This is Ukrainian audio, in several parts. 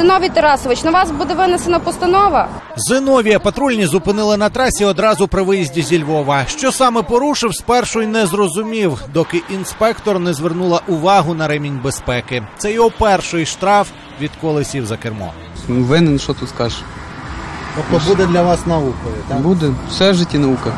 Зиновій Тарасович, на вас буде винесена постанова. Зиновія патрульні зупинили на трасі одразу при виїзді зі Львова. Що саме порушив, спершу й не зрозумів, доки інспектор не звернула увагу на ремінь безпеки. Це його перший штраф, відколи сів за кермо. Винен, що тут скажеш? Тобто буде для вас наукою, Буде. Все в житті наука.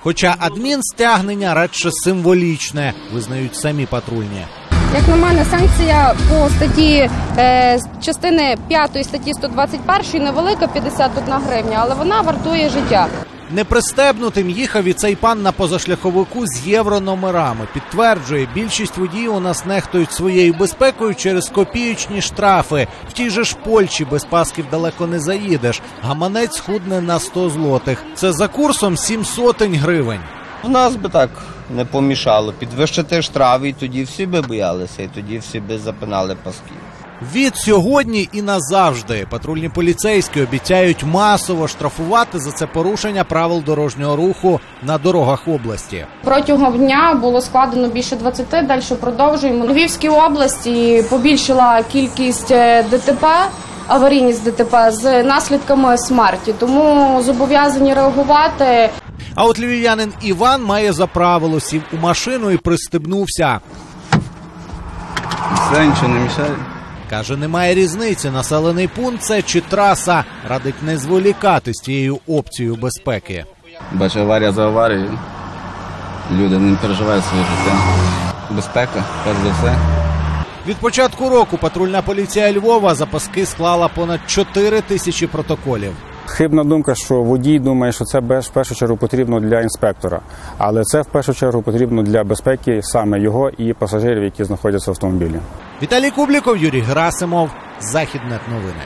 Хоча адмінстягнення радше символічне, визнають самі патрульні. Як на мене, санкція по статті е, частини 5 статті 121 невелика 51 гривня, але вона вартує життя. Непристебнутим їхав і цей пан на позашляховику з єврономерами. Підтверджує, більшість водіїв у нас нехтують своєю безпекою через копіючні штрафи. В тій же ж Польщі без пасків далеко не заїдеш. Гаманець худне на 100 злотих. Це за курсом 7 сотень гривень. У нас би так не помішало підвищити штрафи, і тоді всі би боялися, і тоді всі би запинали паски. Від сьогодні і назавжди патрульні поліцейські обіцяють масово штрафувати за це порушення правил дорожнього руху на дорогах області. Протягом дня було складено більше 20, далі продовжуємо. У Львівській області побільшила кількість е, ДТП, аварійність ДТП з наслідками смерті, тому зобов'язані реагувати. А от львів'янин Іван має за правило сів у машину і пристебнувся. Все нічого не мішає. Каже, немає різниці, населений пункт це чи траса. Радить не зволікати з цією опцією безпеки. Бачу, аварія за аварією. Люди не переживають своє життя. Безпека, перш за все. Від початку року патрульна поліція Львова за паски склала понад 4 тисячі протоколів. Хибна думка, що водій думає, що це в першу чергу потрібно для інспектора, але це в першу чергу потрібно для безпеки саме його і пасажирів, які знаходяться в автомобілі. Віталій Кубліков, Юрій Герасимов, Західне новини.